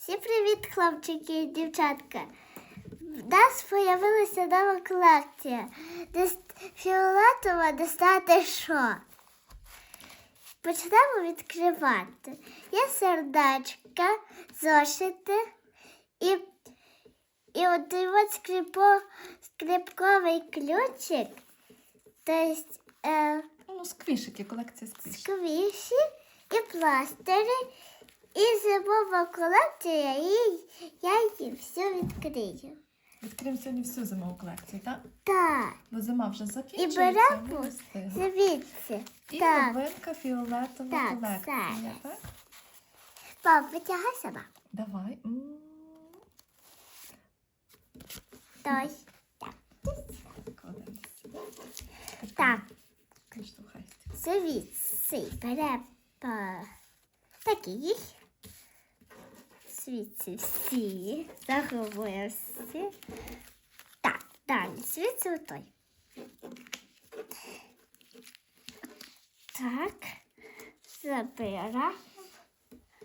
Всім привіт, хлопчики і дівчатка. В нас з'явилася нова колекція. Де фіолетова достати що? Почнемо відкривати. Є сердечка, зошити і, і от от скрипо, скрипковий ключик. Тобто е, Ну, сквішики, колекція сквішок. сквіші і пластири, і зимова колекція, і я її все відкрию. Відкриємо сьогодні всю зимову колекцію, так? Так, Бо зима вже і закінчується. ми беремо звідси. І Так, новинка фіолетова Так, колекція, так? пап, витягай сама. Давай. М, Дай. кладемо сюди. Так, Приштовхайся. звідси беремо такий. Звідси всі. Всі. Так, далі. Звідси отой. Так. Забираємо.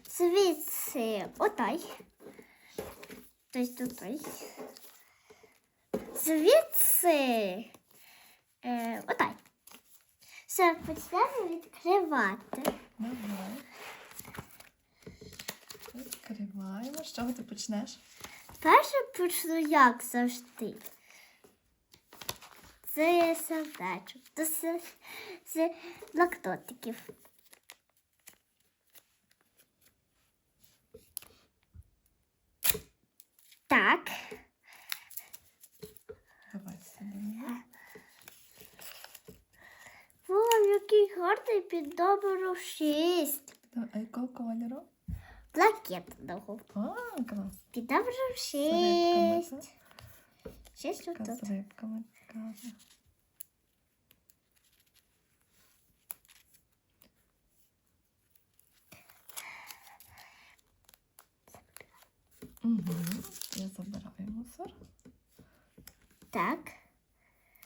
Звідси отой. Тобто отой. Звідси. Е, отой. Все, почнемо відкривати. Давай. Відкриваємо. З чого ти почнеш? Перше почну як завжди. Це є сердечок. Це з, блокнотиків. Так. Давай сюди. О, який гарний під 6. Да, А якого кольору? Блакитного. А, клас. Під номером З рибками, 6. так? Шість отут. з рибками. Цікаво. Угу. Я забираю мусор. Так.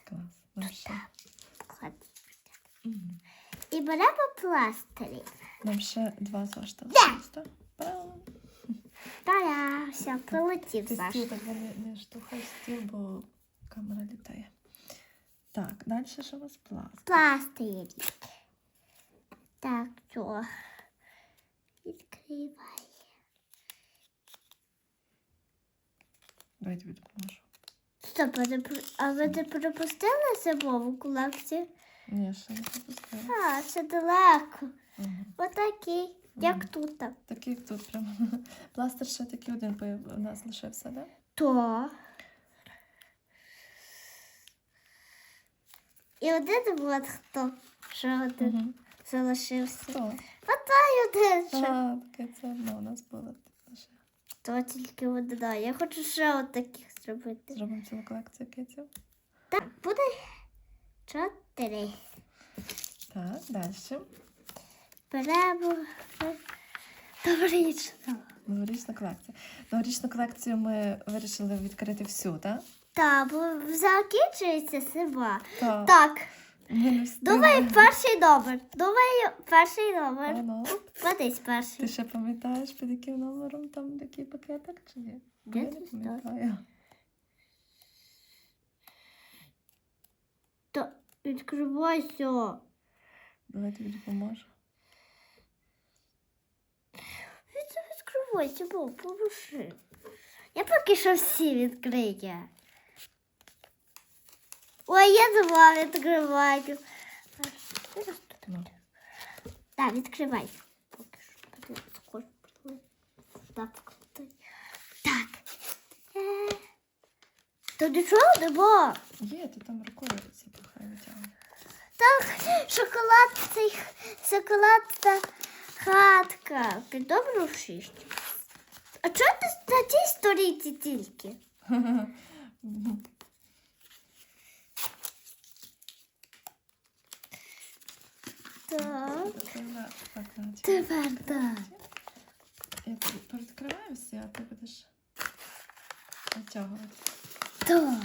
Клас. Ще, Клади. Мгм. І беремо пластирі. Нам ще два зошита. Да. Та-я, все, прилетів Ти Саш. стіл так не, не штовхай стіл, бо камера літає. Так, далі що у нас пласт. Пластирі. Так, що? Відкривай. Давай я тобі допоможу. Стоп, а, не а ви не пропустили зимову колекцію? Ні, ще не пропускаю. А, це далеко. Угу. Отакий, як тут. Такий як тут прямо. Пластир ще такий один у нас лишився, так? То. І один от хто. Що один Угу. залишився. Хто? Отай один. Що? А, таке це одно у нас було. То тільки одна. Я хочу ще от таких зробити. Зробимо цілу колекцію киців. Так, буде чотири. Так, далі. Беремо добрічно. Новорічна колекція. Новорічну колекцію ми вирішили відкрити всю, так? Так, бо закінчується зима. Так. Так, Ми не встигли. думаю, перший номер. Думаю, перший номер. Ано. Кладись Ти перший. ще пам'ятаєш, під яким номером там такий пакетик чи ні? Бо Я Я не не пам'ятаю. То відкривайся. Давай тобі допоможу. Від- Відкривайся, бо поможи. Я поки що всі відкрию. Ой, я два відкриваю. Ну. Так, відкривай. Поки що подивись, скоро приклади. Так, поклади. Так. Е, То нічого нема. Є, ти там рукою це трохи витягнув. Так, шоколад цей шоколадна хатка. Під добру шість. На цій сторінці тільки? Так. Тепер так. Я передкриваю всі, а ти будеш натягувати. Так.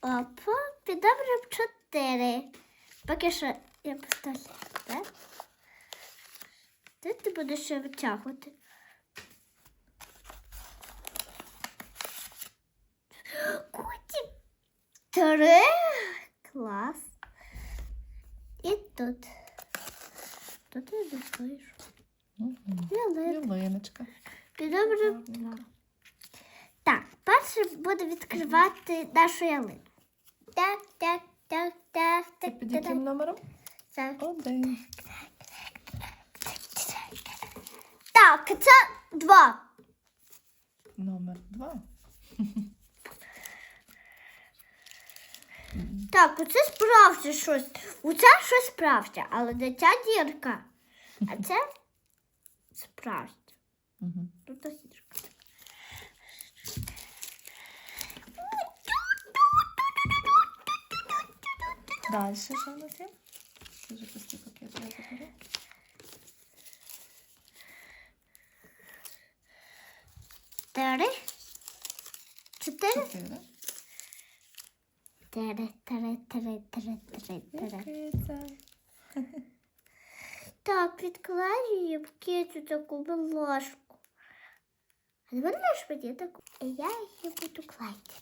Опа, під добрим чотири. Поки що я поставлю, так? Де ти будеш ще витягувати? Три. Клас. І тут. Тут я. Ялинка. Ялиночка. Добре. Так, перше буду відкривати нашу ялинку. Так, так, так, так, так, під яким номером? так. Один. Так, це два. Номер два. Так, оце справжнє щось. Оце щось справжнє, але не ця дірка. А це справжнє. Мгм. Тут дірка. Далі що в нас є? Дуже пусті пакети я заберу. Три. Чотири. Чотири. Три, три, три, три, три, три. Який це? Так, відклеюємо кицю таку ложку. А не можеш мені таку? І я її буду клеїти.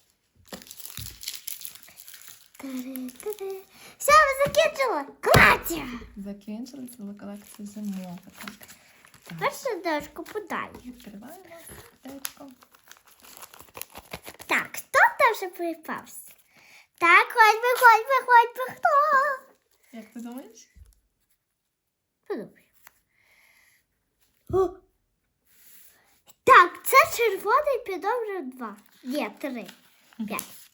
Все, ми закінчили. Кладя. Закінчили цілу колекцію. Так. Першу дошку подай. Відкриваємо сердечко. Так, хто там вже припався? Так, ходь би, ходь би, ходь би, хто? Як ти думаєш? Подумай. О! Так, це червоний підобре два. Є три. П'ять.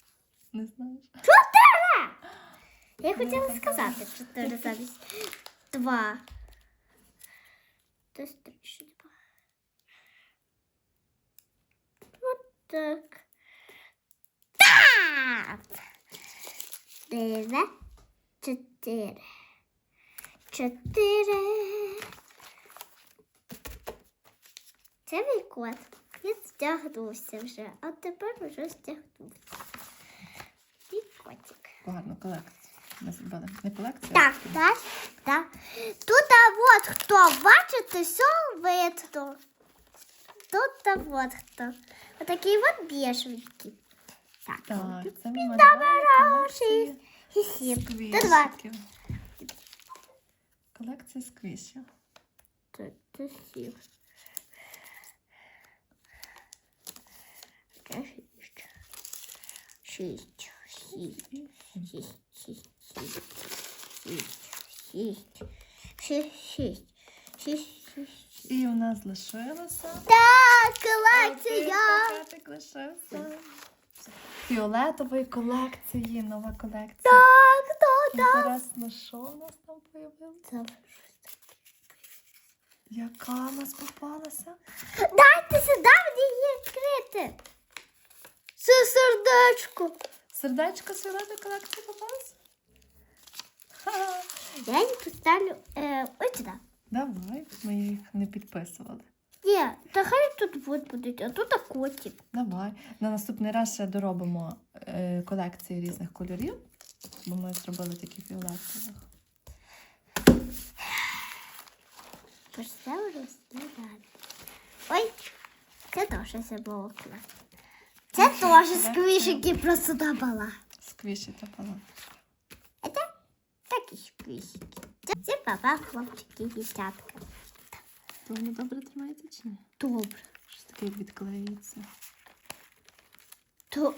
Не знаєш? Чотири! Я хотіла сказати чотири замість два. Десь три, ще два. От так. Так! Диви. Чотири. Чотири. Це мій кот. Він стягнувся вже, а тепер вже стягнувся. І котик. Ми зробили. Не колекцію. Так, так, так. Тут а от хто, бачите, все видно. Тут а от хто. Отакий от беженький. Так, Так, це ми малювали сквішиків. Колекція сквішів. Це це шість. Шість. Шість. І. Шість, шість, шість, шість, шість, шість, шість, шість. І у нас лишилося. Так, Один колекція. пакетик лишився. Фіолетової колекції, нова колекція. Так, то, так. Інтересно, що у нас там появилося? Яка у нас попалася? Дайте сюди мені її відкрити. Це сердечко. Сердечко з фіолетової колекції попалося? Я її поставлю е, ось сюди. Давай, ми їх не підписували. Ні, та хай тут вот будуть, а тут котик. Давай. На наступний раз ще доробимо е, колекції різних кольорів, бо ми зробили такі фіолетові. Поставлю розглядати. Ой, це теж забула. Це теж сквішики просто добала. Сквіші та пала. Это такі сквішики. Це, це папа, хлопчики, дівчатка. То воно добре тримається чи ні? Добре. Щось таке відклеїться. То